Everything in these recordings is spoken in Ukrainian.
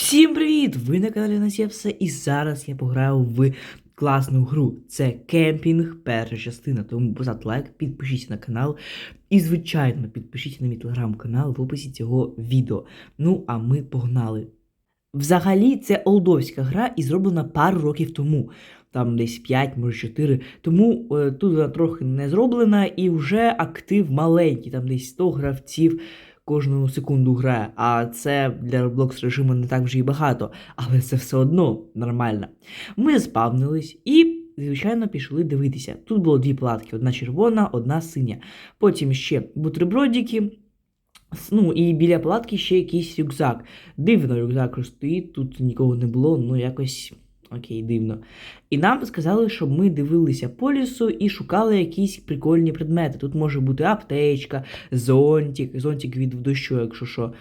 Всім привіт! Ви на каналі Нас і зараз я пограю в класну гру. Це кемпінг, перша частина. Тому поставте лайк, підпишіться на канал. І, звичайно, підпишіться на мій телеграм-канал в описі цього відео. Ну, а ми погнали. Взагалі, це олдовська гра і зроблена пару років тому. Там десь 5, може 4. Тому е, тут вона трохи не зроблена і вже актив маленький, там десь 100 гравців кожну секунду грає. А це для Roblox режиму не так вже і багато, але це все одно нормально. Ми спавнились і, звичайно, пішли дивитися. Тут було дві платки: одна червона, одна синя. Потім ще бутербродики. Ну і біля палатки ще якийсь рюкзак. Дивно, рюкзак стоїть, тут нікого не було, ну якось окей, дивно. І нам сказали, щоб ми дивилися по лісу і шукали якісь прикольні предмети. Тут може бути аптечка, зонтик, зонтик від дощу, якщо що.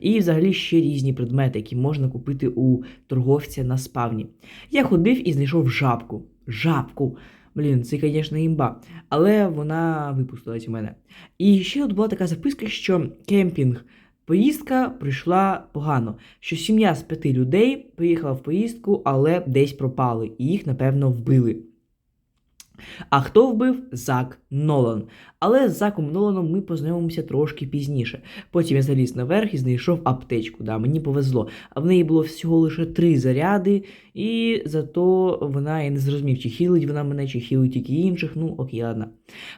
І взагалі ще різні предмети, які можна купити у торговця на спавні. Я ходив і знайшов жабку. Жабку. Блін, це, звісно, імба. Але вона випустилась у мене. І ще тут була така записка, що кемпінг. Поїздка пройшла погано, що сім'я з п'яти людей поїхала в поїздку, але десь пропали, і їх, напевно, вбили. А хто вбив? Зак Нолан. Але з Заком Ноланом ми познайомимося трошки пізніше. Потім я заліз наверх і знайшов аптечку. Да, мені повезло. А в неї було всього лише три заряди, і зато вона я не зрозумів, чи хілить вона мене, чи хілить тільки інших. Ну, окей, ладно.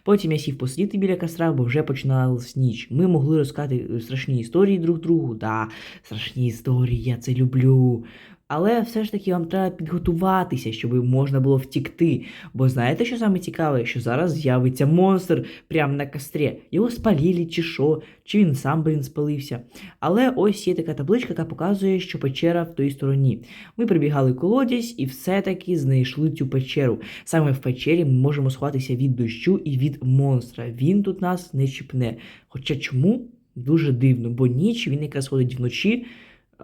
Потім я сів посидіти біля костра, бо вже починалась ніч. Ми могли розказати страшні історії друг другу. Да, страшні історії, я це люблю. Але все ж таки вам треба підготуватися, щоб можна було втікти. Бо знаєте, що саме цікаве? Що зараз з'явиться монстр прямо на кострі. Його спалили чи що, чи він сам, блін, спалився. Але ось є така табличка, яка показує, що печера в той стороні. Ми прибігали колодязь і все-таки знайшли цю печеру. Саме в печері ми можемо сховатися від дощу і від монстра. Він тут нас не чіпне. Хоча чому? Дуже дивно, бо ніч він якраз ходить вночі.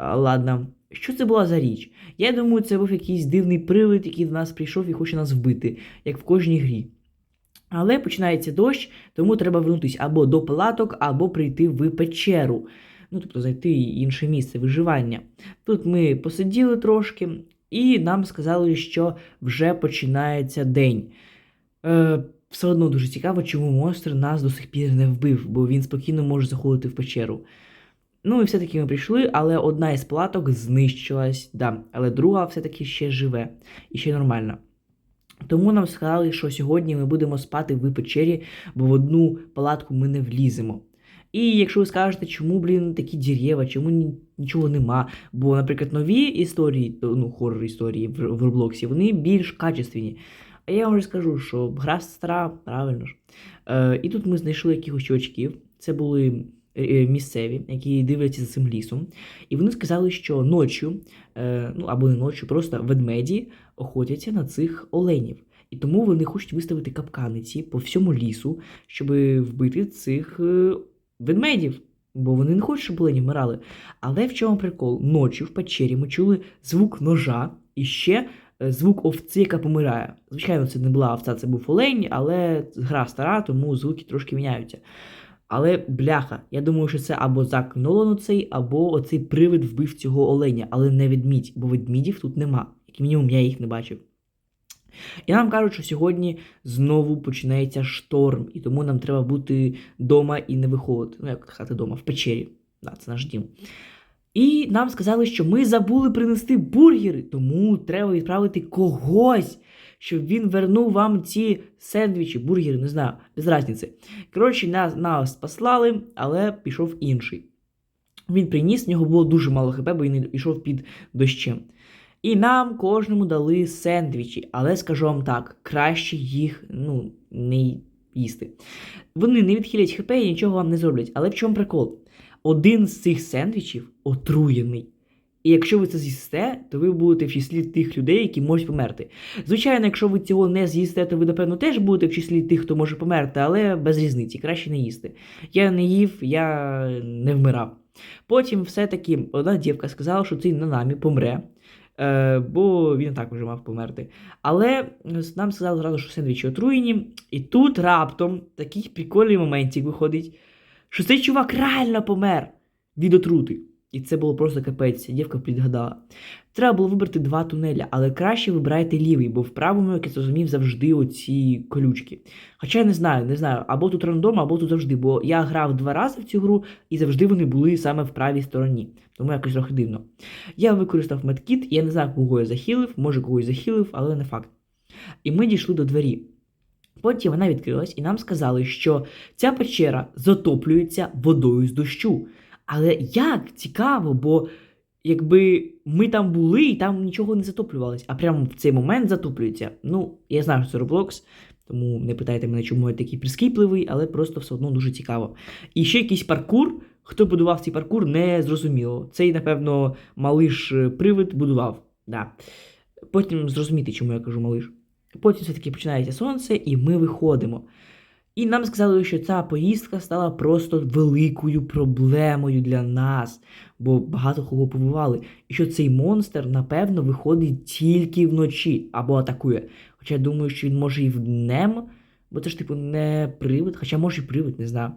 Ладно, що це була за річ? Я думаю, це був якийсь дивний привид, який до нас прийшов і хоче нас вбити, як в кожній грі. Але починається дощ, тому треба вернутися або до палаток, або прийти в печеру. Ну, тобто зайти інше місце виживання. Тут ми посиділи трошки, і нам сказали, що вже починається день. Е, все одно дуже цікаво, чому монстр нас до сих пір не вбив, бо він спокійно може заходити в печеру. Ну і все-таки ми прийшли, але одна із платок знищилась, да, але друга все-таки ще живе і ще нормально. Тому нам сказали, що сьогодні ми будемо спати в печері, бо в одну палатку ми не вліземо. І якщо ви скажете, чому, блін, такі дерєва, чому нічого нема, бо, наприклад, нові історії, то, ну, хоррор історії в, Роблоксі, вони більш качественні. А я вам вже скажу, що гра стара, правильно ж. Е, і тут ми знайшли якихось чувачків. Це були місцеві, які дивляться за цим лісом. І вони сказали, що ночі, е, ну або не ночі, просто ведмеді охотяться на цих оленів. І тому вони хочуть виставити капканиці по всьому лісу, щоб вбити цих е, ведмедів. Бо вони не хочуть, щоб олені вмирали. Але в чому прикол? Ночі в печері ми чули звук ножа і ще е, звук овці, яка помирає. Звичайно, це не була овця, це був олень, але гра стара, тому звуки трошки міняються. Але бляха, я думаю, що це або Зак Нолан цей, або оцей привид вбив цього оленя, але не ведмідь, бо ведмідів тут нема. Як мінімум, я їх не бачив. І нам кажуть, що сьогодні знову починається шторм, і тому нам треба бути вдома і не виходити. Ну, як сказати вдома, в печері. Да, це наш дім. І нам сказали, що ми забули принести бургери, тому треба відправити когось, щоб він вернув вам ці сендвічі, бургери, не знаю, без різниці. Коротше, нас, нас послали, але пішов інший. Він приніс, в нього було дуже мало хп, бо він йшов під дощем. І нам кожному дали сендвічі, але скажу вам так, краще їх ну, не їсти. Вони не відхилять хп і нічого вам не зроблять. Але в чому прикол? Один з цих сендвічів отруєний. І якщо ви це з'їсте, то ви будете в числі тих людей, які можуть померти. Звичайно, якщо ви цього не з'їсте, то ви, напевно, теж будете в числі тих, хто може померти, але без різниці, краще не їсти. Я не їв, я не вмирав. Потім все-таки одна дівка сказала, що цей Нанамі помре. Е, бо він так вже мав померти. Але нам сказали зразу, що сендвічі отруєні. І тут раптом такий прикольний моментик виходить, що цей чувак реально помер від отрути. І це було просто капець, дівка підгадала. Треба було вибрати два тунеля, але краще вибирайте лівий, бо в правому, як я зрозумів, завжди оці колючки. Хоча я не знаю, не знаю, або тут рандом, або тут завжди, бо я грав два рази в цю гру, і завжди вони були саме в правій стороні. Тому якось трохи дивно. Я використав медкіт, я не знаю, кого я захилив, може когось захилив, але не факт. І ми дійшли до двері. Потім вона відкрилась, і нам сказали, що ця печера затоплюється водою з дощу. Але як цікаво, бо якби ми там були і там нічого не затоплювалось, а прямо в цей момент затоплюється. Ну, я знаю, що це Roblox, тому не питайте мене, чому я такий прискіпливий, але просто все одно дуже цікаво. І ще якийсь паркур. Хто будував цей паркур, не зрозуміло. Цей, напевно, малиш е, привид будував. Да. Потім зрозуміти, чому я кажу малиш. Потім все-таки починається сонце, і ми виходимо. І нам сказали, що ця поїздка стала просто великою проблемою для нас, бо багато кого побували. І що цей монстр, напевно, виходить тільки вночі або атакує. Хоча я думаю, що він може і вднем, бо це ж, типу, не привид, хоча може і привид, не знаю.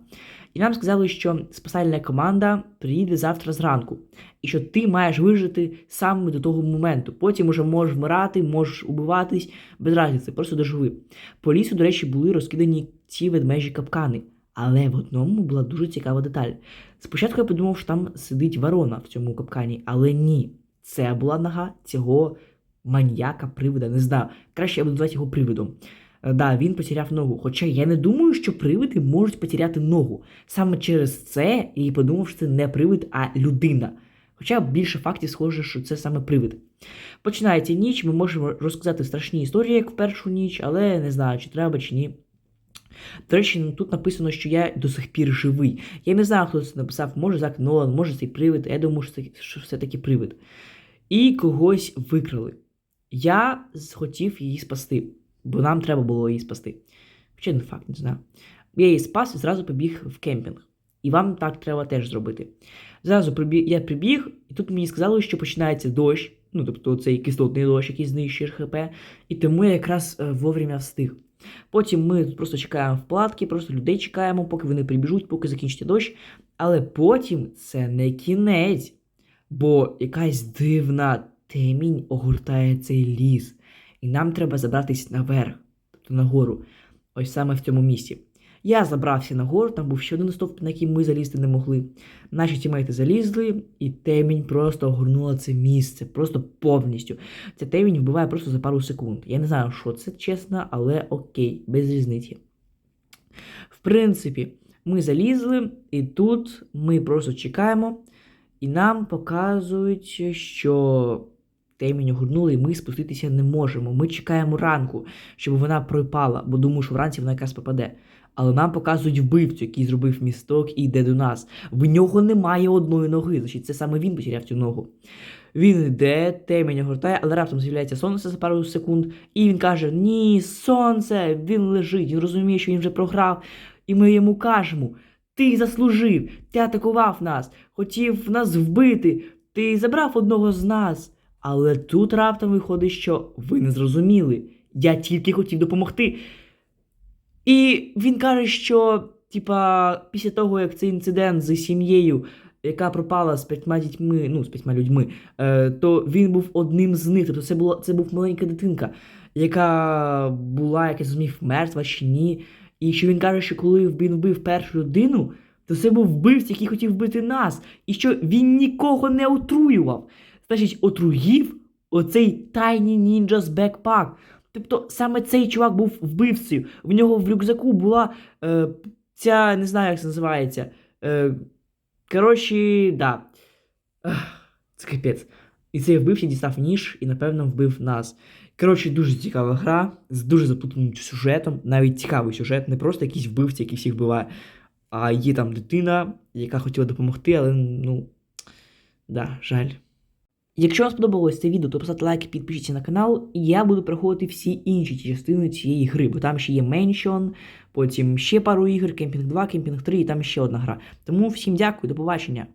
І нам сказали, що спасальна команда приїде завтра зранку, і що ти маєш вижити саме до того моменту. Потім уже можеш вмирати, можеш убиватись, без разниці, просто доживи. По лісу, до речі, були розкидані ці ведмежі капкани, але в одному була дуже цікава деталь. Спочатку я подумав, що там сидить ворона в цьому капкані, але ні, це була нога цього маньяка привида, не знаю. Краще я буду звати його привидом. Е, Да, він потеряв ногу. Хоча я не думаю, що привиди можуть потеряти ногу. Саме через це я і подумав, що це не привид, а людина. Хоча більше фактів схоже, що це саме привид. Починається ніч, ми можемо розказати страшні історії, як в першу ніч, але не знаю, чи треба, чи ні. До речі, тут написано, що я до сих пір живий. Я не знаю, хто це написав, може Зак Нолан, може цей привид. Я думаю, що що все-таки привид. І когось викрали. Я хотів її спасти, бо нам треба було її спасти. Не факт, не знаю. Я її спас і зразу побіг в кемпінг. І вам так треба теж зробити. Зразу прибіг, я прибіг, і тут мені сказали, що починається дощ, ну тобто цей кислотний дощ, який знищує ХП, і тому я якраз е, вовремя встиг. Потім ми просто чекаємо в палатки, просто людей чекаємо, поки вони прибіжуть, поки закінчиться дощ. Але потім це не кінець, бо якась дивна темінь огортає цей ліс. І нам треба забратись наверх, тобто нагору, ось саме в цьому місці. Я забрався нагору, там був ще один стовп, на який ми залізти не могли. Наші тімейти залізли, і темінь просто огорнула це місце, просто повністю. Ця темінь вбиває просто за пару секунд. Я не знаю, що це чесно, але окей, без різниці. В принципі, ми залізли, і тут ми просто чекаємо, і нам показують, що темінь огорнули, і ми спуститися не можемо. Ми чекаємо ранку, щоб вона припала, бо думаю, що вранці вона якраз попаде. Але нам показують вбивцю, який зробив місток і йде до нас. В нього немає одної ноги, значить це саме він потеряв цю ногу. Він йде, темінь огортає, але раптом з'являється сонце за пару секунд, і він каже: Ні, сонце! Він лежить, він розуміє, що він вже програв. І ми йому кажемо: Ти заслужив, ти атакував нас, хотів нас вбити, ти забрав одного з нас. Але тут раптом виходить, що ви не зрозуміли. Я тільки хотів допомогти. І він каже, що, типа, після того, як цей інцидент з сім'єю, яка пропала з п'ятьма дітьми, ну, з п'ятьма людьми, е, то він був одним з них. Тобто це була це був маленька дитинка, яка була, як я зрозумів, мертва чи ні. І що він каже, що коли він вбив першу людину, то це був вбивця, який хотів вбити нас. І що він нікого не отруював. Значить, отруїв оцей Tiny Ninja's Backpack. Тобто саме цей чувак був вбивцею. В нього в рюкзаку була е, ця, не знаю, як це називається. Е, коротше, да. Це капець. І цей вбивця дістав ніж і, напевно, вбив нас. Коротше, дуже цікава гра з дуже заплутаним сюжетом, навіть цікавий сюжет, не просто якийсь вбивця, який всіх вбиває, а є там дитина, яка хотіла допомогти, але ну. Да, жаль. Якщо вам сподобалось це відео, то поставте лайк і підпишіться на канал, і я буду проходити всі інші частини цієї гри, бо там ще є Mansion, потім ще пару ігор, Кемпінг 2, Кемпінг 3 і там ще одна гра. Тому всім дякую, до побачення.